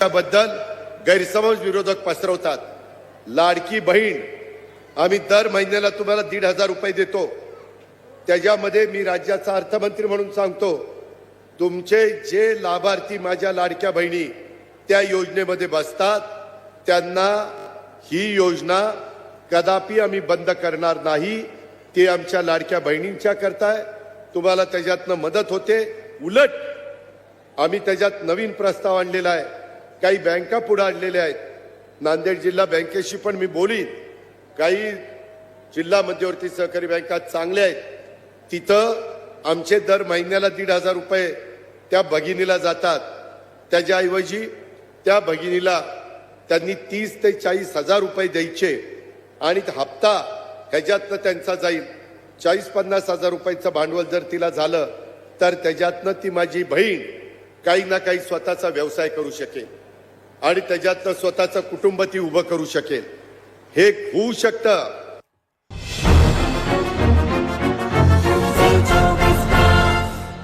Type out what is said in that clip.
त्याबद्दल गैरसमज विरोधक पसरवतात. लाडकी बहीण आम्ही दर महिन्याला तुम्हाला दीड हजार रुपये देतो. त्याच्यामध्ये मी राज्याचा अर्थमंत्री म्हणून सांगतो तुमचे जे लाभार्थी माझ्या लाडक्या बहिणी त्या योजनेमध्ये बसतात त्यांना ही योजना कदापि आम्ही बंद करणार नाही. ते आमच्या लाडक्या बहिणींच्या करताय. तुम्हाला त्याच्यातनं मदत होते. उलट आम्ही त्याच्यात नवीन प्रस्ताव आणलेला आहे. काही बँका पुढे आणलेल्या आहेत. नांदेड जिल्हा बँकेशी पण मी बोलीन. काही जिल्हा मध्यवर्ती सहकारी बँका चांगल्या आहेत. तिथं आमचे दर महिन्याला दीड हजार रुपये त्या भगिनीला जातात. त्याच्याऐवजी त्या भगिनीला त्यांनी तीस ते चाळीस हजार रुपये द्यायचे आणि हप्ता ह्याच्यातनं त्यांचा जाईल. चाळीस पन्नास हजार रुपयाचं भांडवल जर तिला झालं तर त्याच्यातनं ती माझी बहीण काही ना काही स्वतःचा व्यवसाय करू शकेल. आणि त्याच्यातनं स्वतःचं कुटुंब ती उभं करू शकेल. हे होऊ शकतं.